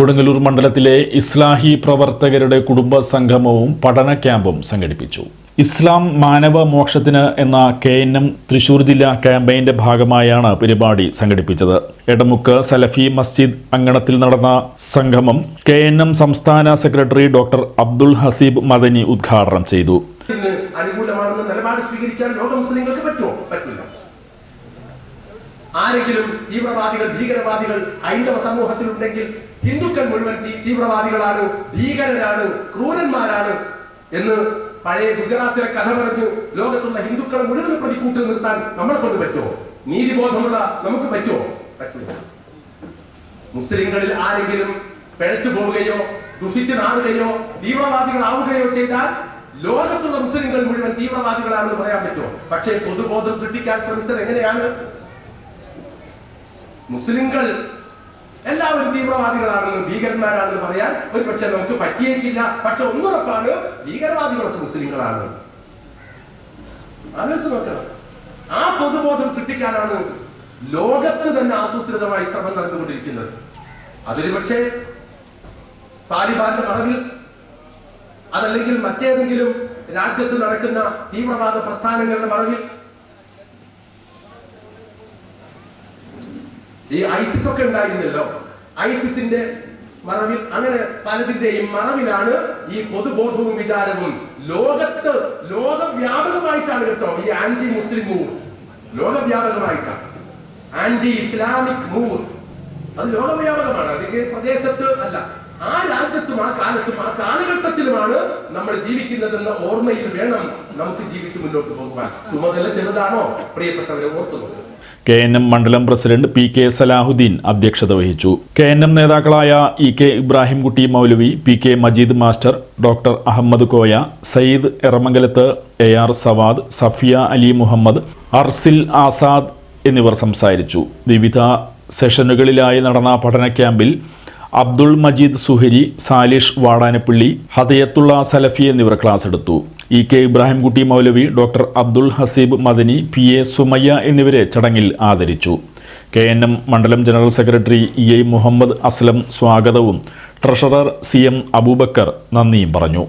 കൊടുങ്ങല്ലൂർ മണ്ഡലത്തിലെ ഇസ്ലാഹി പ്രവർത്തകരുടെ കുടുംബ സംഗമവും പഠന ക്യാമ്പും സംഘടിപ്പിച്ചു. ഇസ്ലാം മാനവ മോക്ഷത്തിന് എന്ന കെ എൻ എം തൃശൂർ ജില്ലാ ക്യാമ്പയിന്റെ ഭാഗമായാണ് പരിപാടി സംഘടിപ്പിച്ചത്. എടമുക്ക് സലഫി മസ്ജിദ് അങ്കണത്തിൽ നടന്ന സംഗമം കെ എൻ എം സംസ്ഥാന സെക്രട്ടറി ഡോക്ടർ അബ്ദുൾ ഹസീബ് മദനി ഉദ്ഘാടനം ചെയ്തു. പറ്റില്ല. ആരെങ്കിലും തീവ്രവാദികൾ ഭീകരവാദികൾ ഹൈന്ദവ സമൂഹത്തിലുണ്ടെങ്കിൽ ഹിന്ദുക്കൾ മുഴുവൻ തീവ്രവാദികളാണ് ഭീകരരാണ് ക്രൂരന്മാരാണ് എന്ന് പഴയ ഗുജറാത്തിലെ കഥ പറഞ്ഞു ലോകത്തുള്ള ഹിന്ദുക്കളെ മുഴുവൻ പ്രതിക്കൂട്ടിൽ നിർത്താൻ നമ്മളെ കൊണ്ട് പറ്റുമോ? നീതിബോധമുള്ള നമുക്ക് പറ്റുമോ? പറ്റില്ല. മുസ്ലിങ്ങളിൽ ആരെങ്കിലും പിഴച്ചു പോവുകയോ ദുഷിച്ചു നാടുകയോ തീവ്രവാദികളാവുകയോ ചെയ്താൽ ലോകത്തുള്ള മുസ്ലിങ്ങൾ മുഴുവൻ തീവ്രവാദികളാണെന്ന് പറയാൻ പറ്റുമോ? പക്ഷേ പൊതുബോധം സൃഷ്ടിക്കാൻ ശ്രമിച്ചത് എങ്ങനെയാണ്? മുസ്ലിങ്ങൾ എല്ലാവരും തീവ്രവാദികളാണെന്ന് ഭീകരന്മാരാണെന്ന് പറയാൻ ഒരു പക്ഷെ നമുക്ക് പറ്റിയേക്കില്ല. പക്ഷെ ഒന്നുറപ്പാണ് ഭീകരവാദികളൊക്കെ മുസ്ലിങ്ങളാണ്. ആലോചിച്ച് നോക്കണം. ആ പൊതുബോധം സൃഷ്ടിക്കാനാണ് ലോകത്ത് തന്നെ ആസൂത്രിതമായി ശ്രമം നടന്നുകൊണ്ടിരിക്കുന്നത്. അതൊരു പക്ഷേ താലിബാന്റെ മറവിൽ അതല്ലെങ്കിൽ മറ്റേതെങ്കിലും രാജ്യത്ത് നടക്കുന്ന തീവ്രവാദ പ്രസ്ഥാനങ്ങളുടെ മറവിൽ ഈ ഐസിസ് ഒക്കെ ഉണ്ടായിരുന്നല്ലോ. ഐസിസിന്റെ മറവിൽ അങ്ങനെ പലതിന്റെയും മറവിലാണ് ഈ പൊതുബോധവും വിചാരവും. ലോകത്ത് ലോകവ്യാപകമായിട്ടാണ് കേട്ടോ ഈ anti Muslim move. ലോകവ്യാപകമായിട്ടാണ്. Anti Islamic move. അത് ലോകവ്യാപകമാണ്. അല്ലെങ്കിൽ പ്രദേശത്ത് അല്ല ആ രാജ്യത്തും ആ കാലത്തും ആ കാലഘട്ടത്തിലുമാണ് നമ്മൾ ജീവിക്കുന്നതെന്ന ഓർമ്മയിൽ വേണം നമുക്ക് ജീവിച്ച് മുന്നോട്ട് പോകുവാൻ. ചുമതല ചെറുതാണോ? പ്രിയപ്പെട്ടവരെ ഓർത്തു നോക്കുക കെ എൻ എം മണ്ഡലം പ്രസിഡന്റ് പി കെ സലാഹുദ്ദീൻ അധ്യക്ഷത വഹിച്ചു. കെ എൻ എം നേതാക്കളായ E K Ibrahimkutty Moulavi P K Majeed master doctor Ahammed Koya Sayyid Eramangalath A R Sawad Safiya Ali Muhammad Arsil Azad എന്നിവർ സംസാരിച്ചു. വിവിധ സെഷനുകളിലായി നടന്ന പഠന ക്യാമ്പിൽ അബ്ദുൾ മജീദ് സുഹരി സാലിഷ് വാടാനപ്പള്ളി ഹദയത്തുള്ള സലഫി എന്നിവർ ക്ലാസ് എടുത്തു. E K Ibrahimkutty Moulavi doctor Abdul Haseeb Madani P A Sumayya എന്നിവരെ ചടങ്ങിൽ ആദരിച്ചു. കെ എൻ എം മണ്ഡലം general secretary E I Muhammad Aslam സ്വാഗതവും ട്രഷറർ സി എം അബൂബക്കർ നന്ദിയും പറഞ്ഞു.